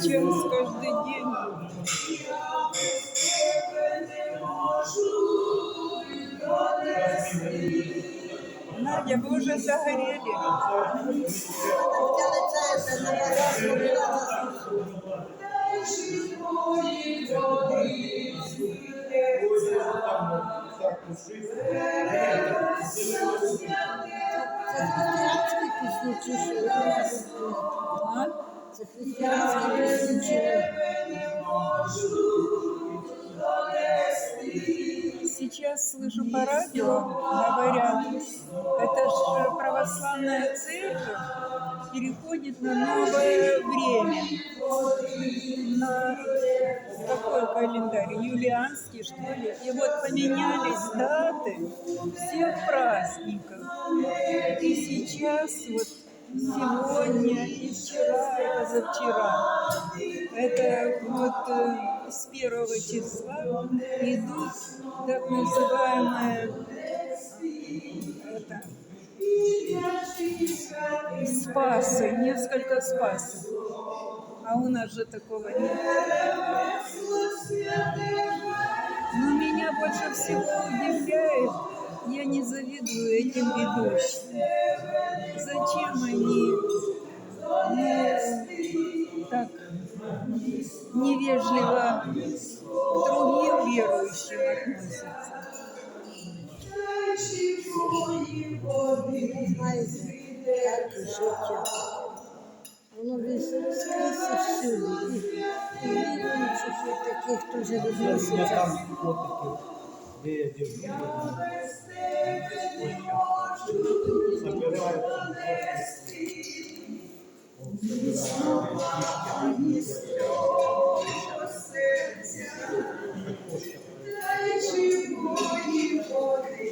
Сейчас каждый день. Надя, вы уже загорели. Це християнські пісні чи що? А? Це християнські пісні чи Сейчас слышу по радио, говорят, это же православная церковь переходит на новое время. На какой календарь? Юлианский, что ли? И вот поменялись даты всех праздников. И сейчас вот сегодня и вчера, и позавчера. Это вот э, с первого числа идут так называемые это, спасы, несколько спасов. А у нас же такого нет. не завидую этим ведущим. Зачем они ну, так невежливо к другим верующим относятся? знаєте, як життя. Воно десь скрізь і всюди. І, і віруючих, і де держу. Я без тебе не можу понести. Ні серця. Дай живої води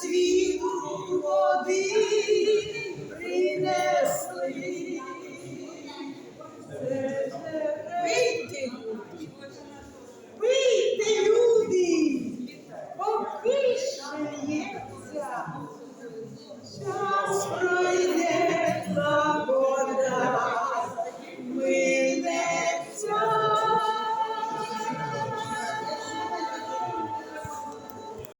світу води принесли.